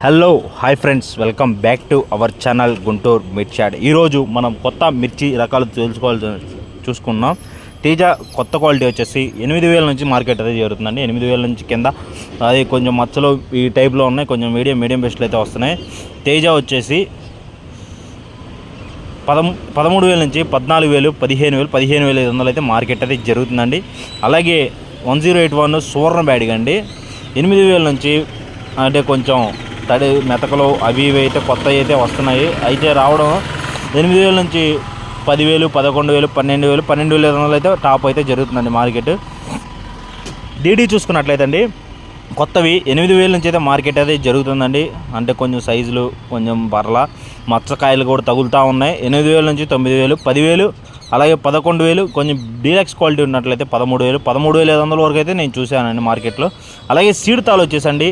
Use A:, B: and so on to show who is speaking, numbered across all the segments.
A: Hello hi friends welcome back to our channel Guntur మిర్చాడ్ ఈరోజు మనం కొత్త మిర్చి రకాలు తెలుసుకోవాల్సి చూసుకున్నాం తేజ కొత్త క్వాలిటీ వచ్చేసి ఎనిమిది వేల నుంచి మార్కెట్ అయితే జరుగుతుందండి. ఎనిమిది వేల నుంచి కింద. అది కొంచెం మచ్చలు ఈ టైప్లో ఉన్నాయి. కొంచెం మీడియం మీడియం బెస్ట్లు అయితే వస్తున్నాయి. తేజ వచ్చేసి పదము పదమూడు వేల నుంచి పద్నాలుగు వేలు పదిహేను వేలు పదిహేను వేల ఐదు వందలు అయితే మార్కెట్ అయితే జరుగుతుందండి. అలాగే one zero eight one Suvarna బ్యాడ్గా అండి ఎనిమిది వేల నుంచి అంటే కొంచెం తడి మెతకలు అవి ఇవి అయితే కొత్తవి అయితే వస్తున్నాయి. అయితే రావడం ఎనిమిది వేల నుంచి పదివేలు పదకొండు వేలు పన్నెండు వేలు పన్నెండు వేల ఐదు వందలు అయితే టాప్ అయితే జరుగుతుందండి మార్కెట్. డీడీ చూసుకున్నట్లయితే అండి కొత్తవి ఎనిమిది వేల నుంచి అయితే మార్కెట్ అయితే జరుగుతుందండి. అంటే కొంచెం సైజులు కొంచెం బర్ల మచ్చకాయలు కూడా తగులుతూ ఉన్నాయి. ఎనిమిది వేల నుంచి తొమ్మిది వేలు పదివేలు అలాగే పదకొండు వేలు కొంచెం డీలక్స్ క్వాలిటీ ఉన్నట్లయితే పదమూడు వేలు పదమూడు వేల ఐదు వందల వరకు అయితే నేను చూశానండి మార్కెట్లో. అలాగే సీడ్ తాలు వచ్చేసండి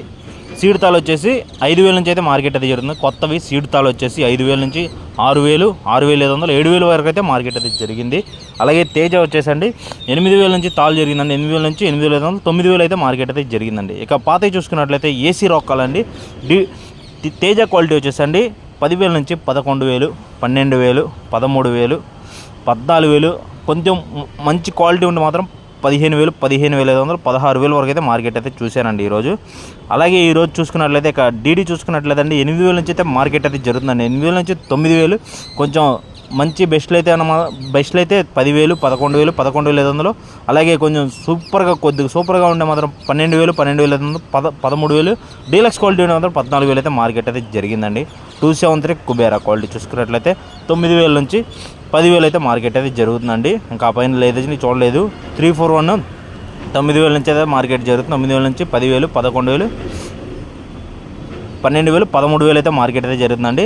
A: సీడ్ తాలు వచ్చేసి ఐదు వేల నుంచి అయితే మార్కెట్ అయితే జరుగుతుంది. కొత్తవి సీడ్ తాలు వచ్చేసి ఐదు వేల నుంచి ఆరు వేలు ఆరు వేల ఐదు వందలు ఏడు వేల వరకు అయితే మార్కెట్ అయితే జరిగింది. అలాగే తేజ వచ్చేసండి. ఎనిమిది వేల నుంచి తాలు జరిగిందండి. ఎనిమిది వేల నుంచి ఎనిమిది వేల ఐదు వందలు తొమ్మిది వేలు అయితే మార్కెట్ అయితే జరిగిందండి. ఇక పాత చూసుకున్నట్లయితే ఏసీ రొక్కాలండి డి తేజ క్వాలిటీ వచ్చేసండి. పదివేల నుంచి పదకొండు వేలు పన్నెండు వేలు పదమూడు వేలు పద్నాలుగు వేలు. కొంచెం మంచి క్వాలిటీ ఉంటే మాత్రం పదిహేను వేలు పదిహేను వేల ఐదు వందలు పదహారు వేల వరకు అయితే మార్కెట్ అయితే చూశానండి ఈరోజు. అలాగే ఈరోజు చూసుకున్నట్లయితే ఇక డీడీ చూసుకున్నట్లయితే అండి ఎనిమిది వేల నుంచి అయితే మార్కెట్ అయితే జరుగుతుందండి. ఎనిమిది వేల నుంచి తొమ్మిది వేలు కొంచెం మంచి బెస్ట్లు అయితే అన్నమా బెస్ట్లు అయితే పదివేలు పదకొండు వేలు పదకొండు వేల ఐదు వందలు అలాగే కొంచెం సూపర్గా కొద్దిగా సూపర్గా ఉండే మాత్రం పన్నెండు వేలు పన్నెండు వేల ఐదు వందలు పద పదమూడు వేలు డీలక్స్ క్వాలిటీ ఉండే మాత్రం పద్నాలుగు వేలు అయితే మార్కెట్ అయితే జరిగిందండి. Two seven three Kubera quality చూసుకున్నట్లయితే తొమ్మిది వేల నుంచి పదివేలు అయితే మార్కెట్ అయితే జరుగుతుందండి. ఇంకా ఆ పైన నేను చూడలేదు. త్రీ ఫోర్ వన్ తొమ్మిది వేల నుంచి అయితే మార్కెట్ జరుగుతుంది. తొమ్మిది వేల నుంచి పదివేలు పదకొండు వేలు పన్నెండు వేలు పదమూడు వేలు అయితే మార్కెట్ అయితే జరుగుతుందండి.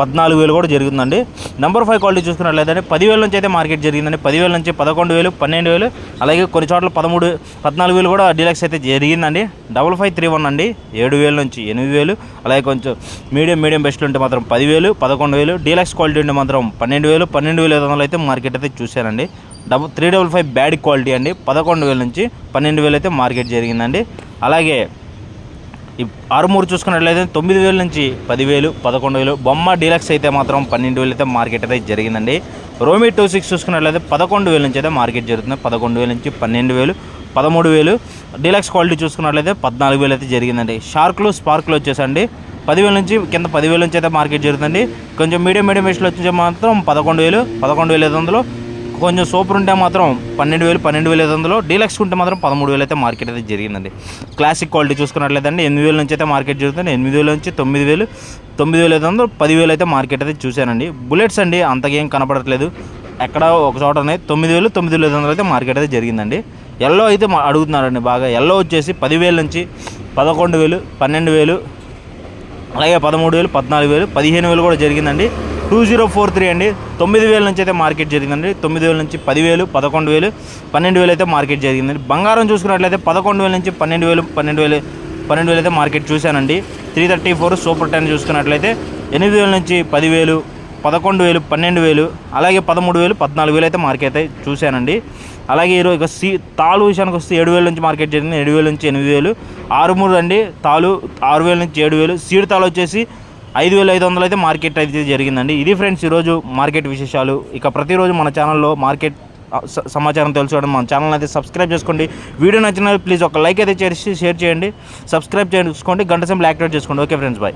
A: పద్నాలుగు వేలు కూడా జరుగుతుందండి నెంబర్ ఫైవ్ క్వాలిటీ చూసుకున్నట్లయితే పదివేల నుంచి అయితే మార్కెట్ జరిగిందండి. పదివేల నుంచి పదకొండు వేలు పన్నెండు వేలు అలాగే కొన్ని చోట్ల పదమూడు పద్నాలుగు వేలు కూడా డీలక్స్ అయితే జరిగిందండి. డబల్ ఫైవ్ త్రీ వన్ అండి. ఏడు వేల నుంచి ఎనిమిది వేలు అలాగే కొంచెం మీడియం మీడియం బెస్ట్లు ఉంటే మాత్రం పదివేలు పదకొండు వేలు డీలక్స్ క్వాలిటీ ఉంటే మాత్రం పన్నెండు వేలు పన్నెండు వేల ఐదు వందలు అయితే మార్కెట్ అయితే చూశానండి double three double five bad quality అండి. పదకొండు వేల నుంచి పన్నెండు వేలు అయితే మార్కెట్ జరిగిందండి. అలాగే ఆరుమూరు చూసుకున్నట్లయితే తొమ్మిది వేల నుంచి పదివేలు పదకొండు వేలు బొమ్మ డీలక్స్ అయితే మాత్రం పన్నెండు వేలు అయితే మార్కెట్ అయితే జరిగిందండి. రోమీ టూ సిక్స్ చూసుకున్నట్లయితే పదకొండు వేల నుంచి అయితే మార్కెట్ జరుగుతుంది. పదకొండు వేల నుంచి పన్నెండు వేలు పదమూడు వేలు. డీలక్స్ క్వాలిటీ చూసుకున్నట్లయితే పద్నాలుగు వేలు అయితే జరిగిందండి. షార్క్లు స్పార్క్లు వచ్చేసండి. పదివేల నుంచి కింద పదివేల నుంచి అయితే మార్కెట్ జరుగుతుంది కొంచెం మీడియం మీడియం బెస్ట్లు వచ్చి మాత్రం పదకొండు వేలు పదకొండు వేల ఐదు వందలు. కొంచెం సూపర్ ఉంటే మాత్రం పన్నెండు వేలు పన్నెండు వేల ఐదు వందలు. డీలక్స్ ఉంటే మాత్రం పదమూడు వేలు అయితే మార్కెట్ అయితే జరిగిందండి. క్లాసిక్ క్వాలిటీ చూసుకున్నట్లయితే అండి ఎనిమిది వేల నుంచి అయితే మార్కెట్ జరుగుతుంది. ఎనిమిది వేల నుంచి తొమ్మిది వేలు తొమ్మిది వేల ఐదు వందలు పదివేలు అయితే మార్కెట్ అయితే చూశానండి. బుల్లెట్స్ అండి అంతకేం కనపడట్లేదు. ఎక్కడ ఒక చోట ఉన్నాయి. తొమ్మిది వేలు తొమ్మిది వేల ఐదు వందలు అయితే మార్కెట్ అయితే జరిగిందండి. ఎల్లో అయితే అడుగుతున్నారండి బాగా. ఎల్లో వచ్చేసి పదివేల నుంచి పదకొండు వేలు పన్నెండు వేలు అలాగే పదమూడు వేలు పద్నాలుగు వేలు పదిహేను వేలు కూడా జరిగిందండి. టూ జీరో ఫోర్ త్రీ అండి. తొమ్మిది వేల నుంచి అయితే మార్కెట్ జరిగిందండి. తొమ్మిది వేల నుంచి పదివేలు పదకొండు వేలు పన్నెండు వేలు అయితే మార్కెట్ జరిగిందండి. బంగారం చూసుకున్నట్లయితే పదకొండు వేల నుంచి పన్నెండు వేలు పన్నెండు వేలు పన్నెండు వేలు అయితే మార్కెట్ చూశానండి. Three thirty four super ten చూసుకున్నట్లయితే ఎనిమిది వేల నుంచి పదివేలు పదకొండు వేలు పన్నెండు వేలు అలాగే పదమూడు వేలు పద్నాలుగు వేలు అయితే మార్కెట్ అయితే చూశానండి. అలాగే ఈరోజు ఇక సి తాలు విషయానికి వస్తే ఏడు వేల నుంచి మార్కెట్ జరిగింది. ఏడు వేల నుంచి ఎనిమిది వేలు ఆరు మూడు అండి. తాలు ఆరు వేల నుంచి ఏడు వేలు సీడ్ తాలు వచ్చేసి ఐదు వేల ఐదు వందలు అయితే మార్కెట్ అయితే జరిగిందండి. ఇది ఫ్రెండ్స్ ఈరోజు మార్కెట్ విశేషాలు. ఇక ప్రతిరోజు మన ఛానల్లో మార్కెట్ స- సమాచారం తెలుసుకోవడం మన ఛానల్ అయితే సబ్స్క్రైబ్ చేసుకోండి. వీడియో నచ్చిన ప్లీజ్ ఒక లైక్ అయితే చేసి షేర్ చేయండి. సబ్స్క్రైబ్ చేసుకోండి గంట సేపు యాక్టివేట్ చేసుకోండి. Okay friends bye.